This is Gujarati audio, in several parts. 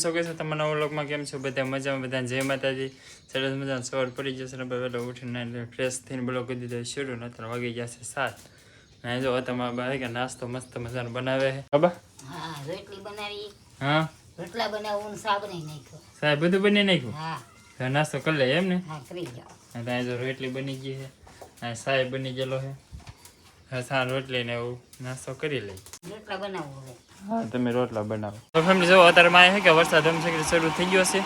છો કે છો તમારા નવા લોકમાં કેમ છો? બધા મજામાં બધા જય માતાજી. સરસ મજાનો સવાર પડી જશે ને વહેલો ઉઠીને ફ્રેશ થઈને બ્લોગ કરી દીધો શરૂ ને અત્યારે વાગી જશે સાત. ને જો તમારા બા કે નાસ્તો મસ્ત મજાનો બનાવે છે. બાબા હા રોટલી બનાવી. હા? રોટલા બનાવું સાબ નહીં નાખ્યો. સાહેબ બધું બની નાખ્યું? હા. નાસ્તો કરી લે એમ ને? હા કરી જાઓ ત્યાં જો રોટલી બની ગઈ છે. સાહેબ બની ગયેલો છે. હવે રોટલી ને એવું નાસ્તો કરી લઈ રોટલા બનાવો હા તમે રોટલા બનાવો. તો ફેમિલી જો અત્યારે માં છે કે વરસાદ ધમસકરી શરૂ થઈ ગયો છે?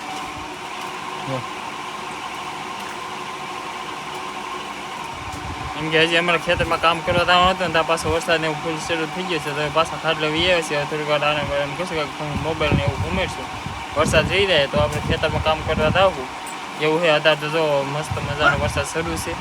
એમ કે હજી અમારા ખેતરમાં કામ કરવા જવાનું હતું ને ત્યાં પાછો વરસાદ ને એવું ફૂલ શરૂ થઈ ગયો છે તો પાછા ખાટલો વી આવે છે થોડીક વાર આને એમ કહેશું કે મોબાઈલ ને એવું ઘૂમેરશું વરસાદ જઈ જાય તો આપણે ખેતરમાં કામ કરવા જવું. એવું છે અત્યારે તો જો મસ્ત મજાનો વરસાદ શરૂ છે.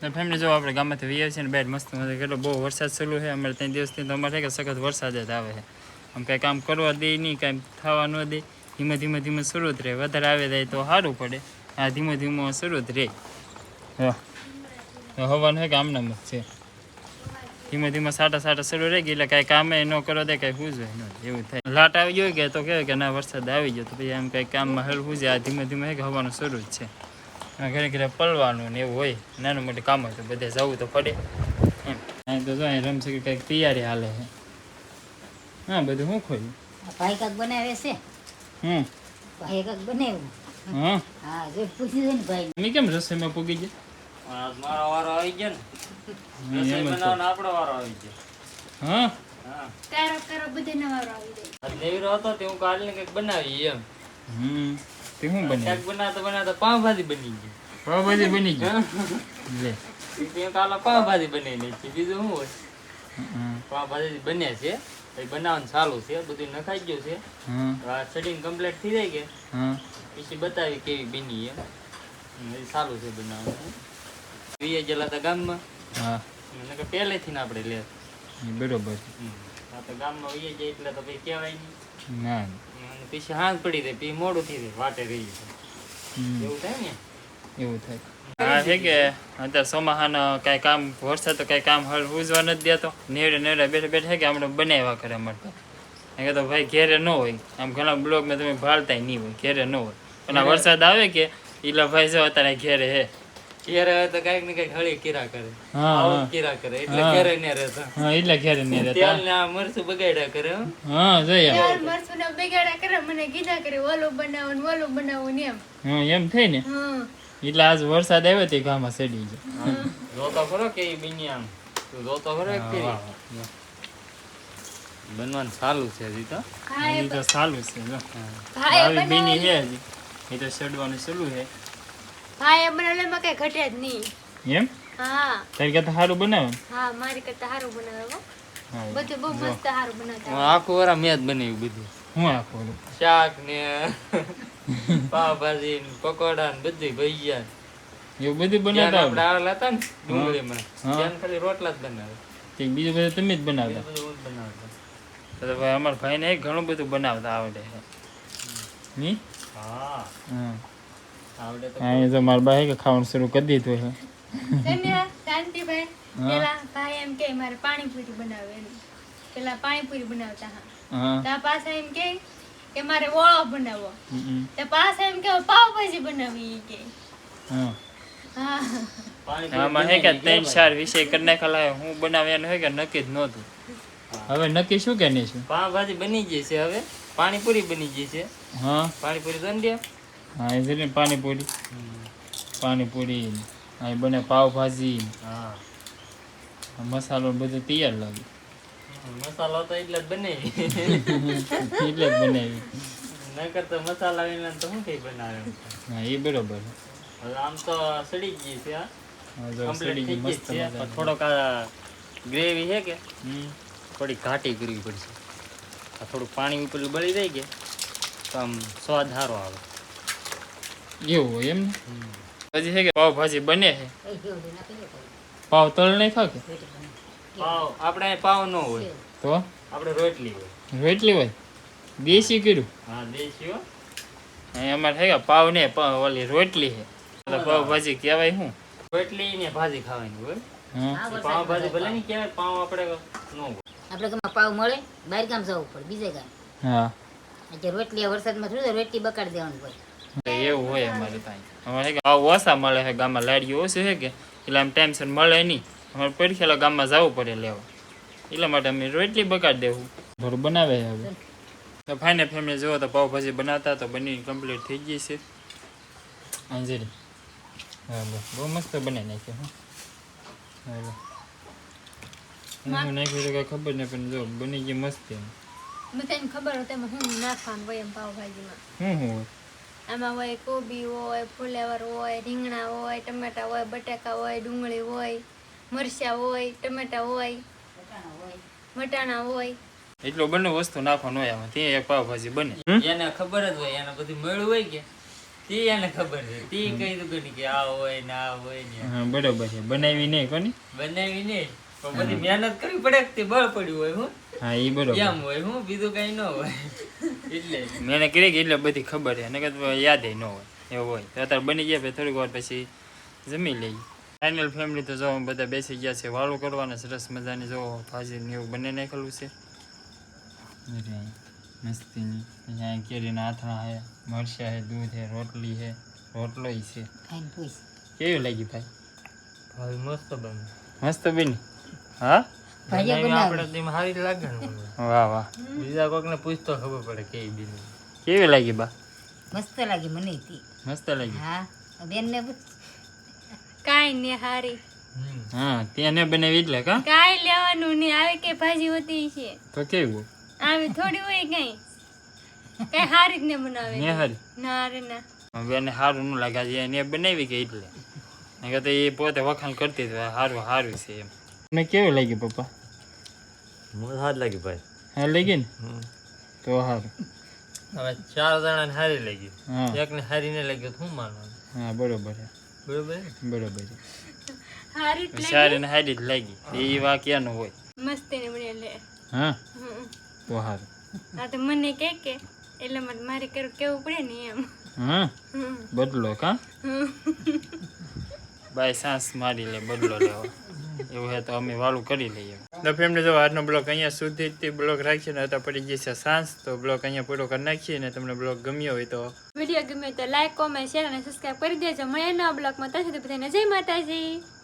ફેમિલી જો આપણે ગામમાંથી વીએ છીએ ને બેડ મસ્ત મજા કેટલો બહુ વરસાદ ચાલુ છે. અમારે ત્રણ દિવસથી તો અમારે કે સખત વરસાદ જ આવે છે. આમ કાંઈ કામ કરવા દે નહીં, કાંઈ થવા ન દે. ધીમે ધીમે ધીમે શરૂ જ રહે. વધારે આવે જાય તો સારું પડે. આ ધીમે ધીમે શરૂ જ રહે. હા. હવાનું છે કે આમનામ જ છે. ધીમે ધીમે સાટા સાટા શરૂ રહી એટલે કાંઈ કામે ન કરો દે, કાંઈ જોઈએ ન એવું થાય. લાટ આવી ગયો કે તો કહેવાય કે ના, વરસાદ આવી ગયો તો પછી આમ કાંઈ કામમાં હલવું છે. આ ધીમે ધીમે કે હવાનું શરૂ જ છે. ઘરે ઘરે પલવાનું ને એવું હોય. નાનું મોટું કામ હોય તો બધે જવું તો પડે. એમ. અહીં તો જો અહીં રમશે કે કંઈક તૈયારી હાલે છે. હા બધું શું ખોયું? આ ભાઈ કાંક બનાવે છે? હમ. ભાઈ કાંક બનાવ્યું? હા. હા જો પૂછી દે ને ભાઈ મેં કેમ રસોઈમાં પૂગી ગયા? મારો વારો આવી ગયો ને. રસોઈ બનાવવાનો આપણો વારો આવી ગયો. હા? હા. કારો કારો બધે નવારો આવી જાય. આજ લેવીરો હતો તે હું કાલે કંઈક બનાવી એમ. હમ. તે શું બની ક્યાંક બનાવતા બનાવતા પાવભાજી બની ગઈ. પાવભાજી બની ગઈ? લે. તે કાલે પાવભાજી બનાવી નાખી બીજું શું હોય? પાવભાજી બન્યા છે. પછી બનાવવાનું ચાલુ છે. બધું નખાઈ ગયું છે. આ સેટિંગ કમ્પ્લીટ થઈ જાય કે. પછી બતાવી કેવી બની એમ. ચાલુ છે બનાવવાનું. વીએ ગયેલા હતા ગામમાં. હા. પહેલેથી ને આપણે લે. બરોબર આ તો ગામમાં વીએ જાય એટલે તો પછી કહેવાય નહીં. ના. અને પછી હાથ પડી જાય પછી મોડું થઈ જાય વાટે રહી જાય. એવું થાય ને? એવું થાય. હા છે કે અત્યારે ચોમાસાનો કાંઈ કામ વરસાદ તો કાંઈ કામ હળ ઉજવા નથી દેતો. નેડે નેડે બેઠે બેઠે કે આપણે બનાવ્યા કરે મળતા કે તો ભાઈ ઘેરે ન હોય. આમ ઘણા બ્લોગમાં તમે ભાળતાય નહીં હોય ઘેરે ન હોય. પણ વરસાદ આવે કે ઈલા ભાઈ જો અત્યારે ઘેરે હે. ઘેરે હોય તો કંઈક ને કંઈક હળી કીરા કરે. હા, કીરા કરે એટલે ઘેરે ને રહેતા. હા એટલે ઘેરે નહીં રહેતા. ને આ મરચું બગાડ્યા કરે હા. જોઈએ યાર મરસું ના બગાડા કરે મને કીધા કરે ઓલું બનાવો ને ઓલું બનાવો ને એમ. હા એમ થાય ને? હા. એટલે આજ વરસાદ આવ્યો તે ગામમાં સડી ગયો. જોતો ખરો કે ઈ તું જોતો ખરો વાહ. બનવાનું સારું છે હજી તો. હા એ એ તો સારું છે જો. ભાઈ આવી બીની છે હજી. એ તો ચડવાનું ચાલુ છે. ભાઈ બનાવેલામાં કઈ ઘટે જ નહીં. એમ? હા. તારી કરતા સારું બનાવે? ને? હા મારી કરતા સારું બનાવે હો. બધું બહુ મસ્ત સારું હું આખું વરા મેં જ બનાવ્યું બધું. હું આખું શાક ને પાવભાજી ને પકોડા ને બધું ભજીયા એવું બધું બનાવતા આપણે આવેલા હતા ને ડુંગળીમાં. ત્યાં ખાલી રોટલા જ બનાવે. બીજું બધું તમે જ બનાવતા? બધું હું તો તો ભાઈ અમારા ભાઈને ઘણું બધું બનાવતા આવડે છે. ની હા. હા. અહીંયા તો મારા ભાઈ કે ખાવાનું શરૂ કરી દીધું છે. શાંતિભાઈ. પેલા ભાઈ એમ કે મારે પાણીપુરી બનાવે પેલા પાણીપુરી બનાવતા હા. હા. પાછા એમ કે કે મારે ઓળો બનાવો. તો પાછા એમ કે પાવભાજી બનાવી. કે. હા. હા. આમાં હે કે ત્રણ ચાર વિષય કરી નાખેલા હું બનાવ્યાનું હે કે નક્કી જ નહોતું. હવે નક્કી શું કે નહીં શું પાવભાજી બની ગઈ છે હવે. પાણીપુરી બની ગઈ છે. હા. પાણીપુરી દો ને હા એ છે પાણીપુરી. પાણીપુરી હા એ બને પાવભાજી. હા. મસાલો બધું તૈયાર લાગે. મસાલો તો એટલે જ બને. એટલે જ બનાવી નકર તો મસાલા વિના તો શું કઈ બનાવે હા એ બરોબર. હવે આમ તો સડી ગઈ છે હા? હા કમ્પ્લીટ થઈ ગઈ છે થોડોક આ ગ્રેવી છે કે. થોડી ઘાટી કરવી પડશે. આ થોડુંક પાણી ઉપર બળી જાય કે તો આમ સ્વાદ સારો આવે. એવું હોય એમ ને? પછી છે કે પાવભાજી બને છે પાવ તળ નહીં ખાવ કે? પાવ આપણે પાવ ન હોય. તો? આપણે રોટલી હોય. રોટલી હોય? દેશી કર્યું? હા દેશી હો. અહીં અમારે થઈ ગયા પાવ ને ઓલી રોટલી છે પાવભાજી પાવ ભાજી કહેવાય શું? રોટલી ને ભાજી ખાવાની હોય. હા. આ વરસાદ પાવ ભલે નહીં કહેવાય પાવ આપણે ન હોય. આપણે ગામમાં પાવ મળે બહાર ગામ જવું પડે બીજે ગામ. હા. રોટલી વરસાદમાં થોડું રોટલી બકાડી દેવાનું પડે એવું હોય અમારે ત્યાં અમારે કે આવું ઓછા મળે છે ગામમાં લાડીઓ ઓછી છે કે? એટલે આમ ટાઈમસર મળે નહીં. અમારે પડખેલા ગામમાં જવું પડે લેવા. એટલા માટે અમે રોટલી બગાડી દેવું. થોડું બનાવે હવે. તો ફાઇનલ ફેમિલી જુઓ તો પાવભાજી બનાવતા તો બની કમ્પ્લીટ થઈ ગઈ છે. અંજરી. હા બહુ મસ્ત બનાવી નાખ્યો હા. હું નાખ્યું તો કાંઈ ખબર નહીં પણ જો બની ગઈ મસ્ત. એમ ખબર હોય તેમાં હું નાખવાનું હોય એમ પાવભાજીમાં શું શું હોય? આમાં હોય કોબી હોય ફુલેવર હોય રીંગણા હોય ટમેટા હોય બટાકા હોય ડુંગળી હોય મરચાં હોય ટમેટા હોય વટાણા હોય. એટલો બંને વસ્તુ નાખવાનું હોય આમાં. તે એક પાવભાજી બને. એને ખબર જ હોય એને બધું મળ્યું હોય કે? તે એને ખબર છે. તે કઈ દુકાન કે આ હોય ને આ હોય ને હા બરોબર છે. બનાવી નહીં કોની? બનાવી નહીં. પણ બધી મહેનત કરવી પડે કે તે બળ પડ્યું હોય હું? હા એ બરોબર. એમ હોય હું? બીજું કઈ ન હોય. એટલે. મેં કરી કે એટલે બધી ખબર છે. નકર તો યાદ ન હોય. એવું હોય. તો અત્યારે બની ગયા પછી થોડીક વાર પછી જમી લઈએ. ફાઇનલ ફેમિલી તો જો બધા બેસી ગયા છે વાળું કરવાના સરસ મજાની જો ભાજી ને એવું બને નાખેલું છે. મસ્તીની. અહીંયા કેરીના આથણા છે મરચા છે દૂધ છે રોટલી છે રોટલો છે. કેવું લાગ્યું કેવી લાગી ભાઈ? ભાઈ મસ્ત બન. મસ્ત બની. હા? ભાજીયા બનાવે. આપણે તેમ સારી લાગે ને વાહ વાહ. બીજા કોકને પૂછતો ખબર પડે કેવી બીની કેવી લાગી બા? મસ્ત લાગી મને તી મસ્ત લાગી. હા બેનને પૂછ. કાંઈ ને હારી. હા તેને બનાવી એટલે કા? કાંઈ લેવાનું ને આવે કે ભાજી હોતી છે. તો કેવું? આવી થોડી હોય કઈ. કઈ હારી જ ને બનાવે. ને હારી? ના રે ના. બેને સારું ન લાગે. છે એને બનાવી કે એટલે. નકર તો એ પોતે વખાણ કરતી હતી. સારું સારું છે એમ. તમને કેવું લાગ્યું પપ્પા? મને સારી લાગી ભાઈ. હા લાગી ને તો હાર. હવે ચાર જણાને સારી લાગી. હા. એકને સારી ને લાગી તો શું માનવાનું? હા બરોબર બરોબર બરોબર હારી સારી ને હારી જ લાગી. એ વાક્યનું હોય. મસ્તી ને બને લે. હા? તો હાર. આ તો મને કે કે એટલે મારે મારે કરું કેવું પડે ને એમ. હા? હમ. બદલો કા? ભાઈ બાય સાંસ મારી લે બદલો લેવા. એવું હે તો અમે વાળું કરી લઈએ. તો ફેમિલી જો આજનો બ્લોગ અહીંયા સુધી તે બ્લોગ રાખીએ ને તો પડી જશે છે સાંજ તો બ્લોગ અહીંયા પૂરો કરી નાખીએ ને તમને બ્લોગ ગમ્યો હોય તો. વીડિયો ગમે તો લાઈક કોમેન્ટ શેર અને સબસ્ક્રાઈબ કરી દેજો. મળે નવા બ્લોગમાં ત્યાં સુધી બધાને જય માતાજી.